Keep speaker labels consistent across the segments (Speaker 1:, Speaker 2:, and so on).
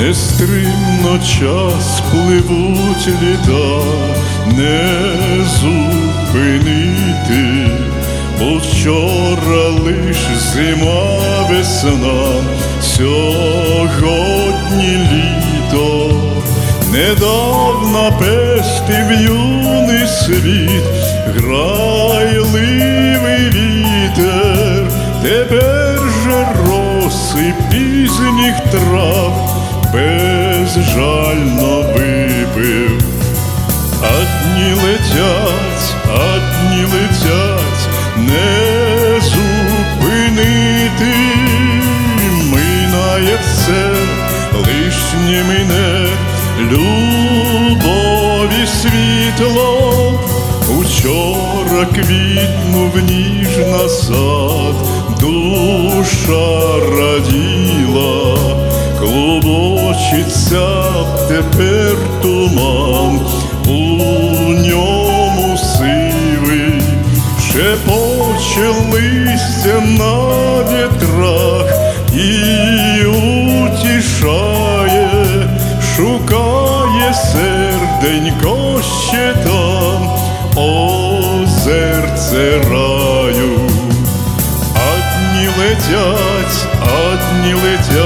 Speaker 1: Нестримно час пливуть літа, не зупинити, бо вчора лиш зима весна, сьогодні літо, недавно пестив юний світ, грайливий вітер, тепер же роси пізніх трав безжально вибив. А летять, а дні летять, не зупинити, минає все, лишнє мине, любові світло, учора квітнув ніжна сад, клубочиться тепер туман, у ньому сивий, шепоче листя на вітрах. І утішає, шукає серденько ще там, озерце раю. А дні летять, а дні летять,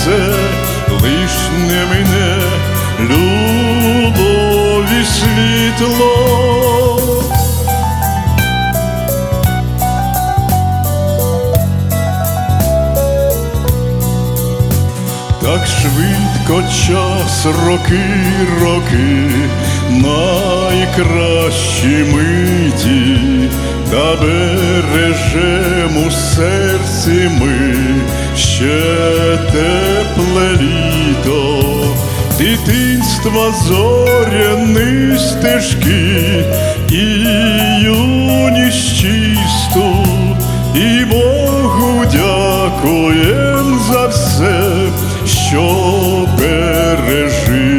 Speaker 1: все, лиш не мине любові світло. Так швидко час, роки, роки, найкращі миті, та бережем у серці ми ще тепле літо, дитинства зоряні стежки і юність чисту, і Богу дякуєм за все, що пережите.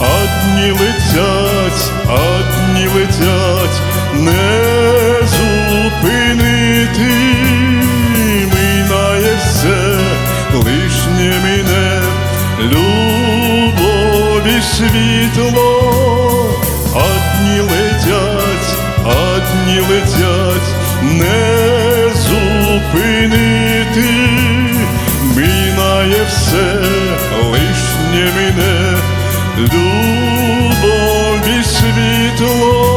Speaker 1: А дні летять, світло, одні летять, одні летять, не зупинити, минає все, лишнє мине, любові світло.